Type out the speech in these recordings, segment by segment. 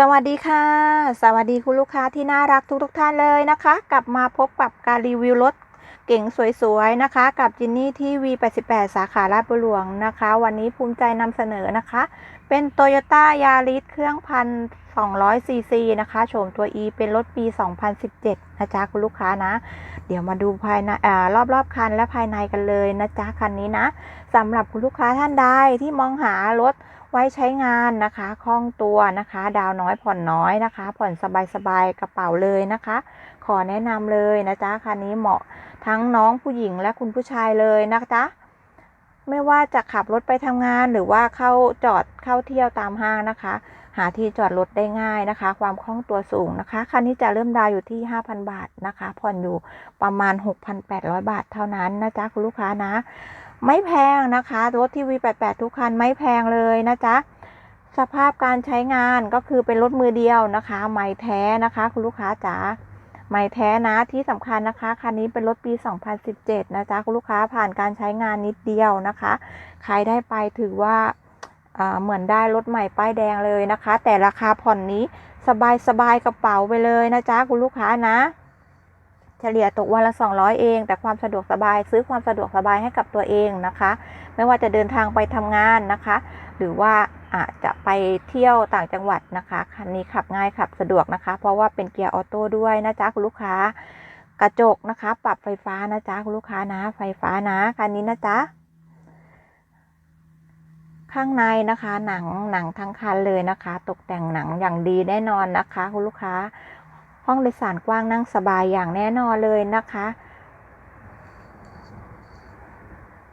สวัสดีค่ะ สวัสดีคุณลูกค้าที่น่ารักทุกทุกๆท่านเลยนะคะ กลับมาพบกับการรีวิวรถเก๋งสวยๆนะคะ กับจินนี่ที่ V88 สาขาลาดบุรีหลวงนะคะ วันนี้ภูมิใจนำเสนอนะคะ เป็น Toyota Yaris เครื่องพัน200ซีซีนะคะโฉมตัว E เป็นรถปี 2017 นะจ๊ะคุณลูกค้านะ เดี๋ยวมาดูภายในอ่ารอบๆคันและภายในกันเลยนะจ๊ะคันนี้นะสำหรับคุณลูกค้าท่านใดที่มองหารถ ไว้ใช้งานนะคะคล่องตัวนะคะ ดาวน้อยผ่อนน้อยนะคะ ผ่อนสบายๆกระเป๋าเลยนะคะ ขอแนะนำเลยนะจ๊ะคันนี้เหมาะทั้งน้องผู้หญิงและคุณผู้ชายเลยนะจ๊ะไม่ว่าจะขับรถไปทำงานหรือว่าเข้าจอดเข้าเที่ยวตามห้างนะคะ หาที่จอดรถได้ง่ายนะคะ ความคล่องตัวสูงนะคะคันนี้จะเริ่มดาวอยู่ที่ 5,000 บาทนะคะ ผ่อนอยู่ประมาณ 6,800 บาทเท่านั้นนะจ๊ะคุณลูกค้านะ ไม่แพงนะคะ รถที่ V88 ทุกคันไม่แพงเลยนะจ๊ะ สภาพการใช้งานก็คือเป็นรถมือเดียวนะคะ ไม่แท้นะคะ คุณลูกค้าจ๋าไม่แท้นะที่สำคัญนะคะคันนี้เป็นรถปี 2017 นะจ๊ะคุณลูกค้าผ่านการใช้งานนิดเดียวนะคะ ใครได้ไปถือว่าเหมือนได้รถใหม่ป้ายแดงเลยนะคะ แต่ราคาผ่อนนี้สบายสบายๆกระเป๋าไปเลยนะจ๊ะคุณลูกค้านะ เฉลี่ยตกวันละ 200 เอง แต่ความสะดวกสบายซื้อความสะดวกสบายให้กับตัวเองนะคะ ไม่ว่าจะเดินทางไปทำงานนะคะ หรือว่าอาจจะไปเที่ยวต่างจังหวัดนะคะคันนี้ขับง่ายขับสะดวกนะคะ เพราะว่าเป็นเกียร์ออโต้ด้วยนะจ๊ะคุณลูกค้ากระจกนะคะ ปรับไฟฟ้านะจ๊ะคุณลูกค้านะ ไฟฟ้านะคันนี้นะจ๊ะข้างในนะคะหนังหนังทั้งคันเลยนะคะ ตกแต่งหนังอย่างดีแน่นอนนะคะ คุณลูกค้า ห้องโดยสารกว้างนั่งสบายอย่างแน่นอนเลยนะคะ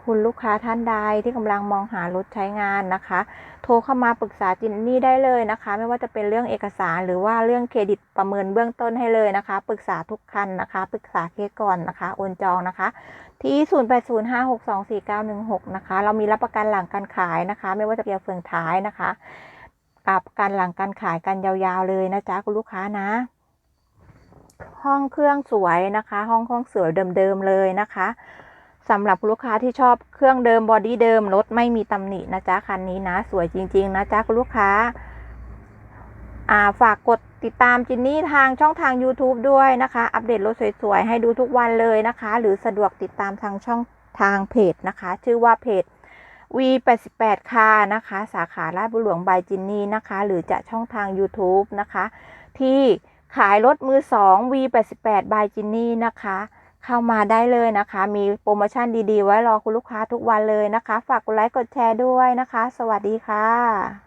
คุณลูกค้าท่านใดที่กำลังมองหารถใช้งานนะคะ โทรเข้ามาปรึกษาจินนี่ได้เลยนะคะ ไม่ว่าจะเป็นเรื่องเอกสารหรือว่าเรื่องเครดิตประเมินเบื้องต้นให้เลยนะคะ ปรึกษาทุกคันนะคะ ปรึกษาเคสก่อนนะคะโอนจองนะคะที่ 0805624916 นะคะ เรามีรับประกันหลังการขายนะคะ ไม่ว่าจะเป็นเฟืองท้ายนะคะกับประกันหลังการขายกันยาวๆเลยนะจ๊ะคุณลูกค้านะ ห้องเครื่องสวยนะคะ ห้องเครื่องสวยเดิมๆเลยนะคะสำหรับลูกค้าที่ชอบเครื่องเดิมบอดี้เดิมรถไม่มีตำหนินะจ๊ะคันนี้นะ สวยจริง ๆ นะจ๊ะคุณลูกค้าอ่าฝากกดติดตามจินนี่ทางช่องทาง YouTube ด้วยนะคะ อัปเดตรถสวย ๆ ให้ดูทุกวันเลยนะคะ หรือสะดวกติดตามทางช่องทางเพจนะคะ ชื่อว่าเพจ V88 คานะคะ สาขาลาดบุรีหลวงบายจินนี่นะคะ หรือจะช่องทาง YouTube นะคะ ที่ ขายรถมือ2 V88 บายจินนี่นะคะ เข้ามาได้เลยนะคะ มีโปรโมชั่นดีๆ ไว้รอคุณลูกค้าทุกวันเลยนะคะ ฝากกดไลค์กดแชร์ด้วยนะคะ สวัสดีค่ะ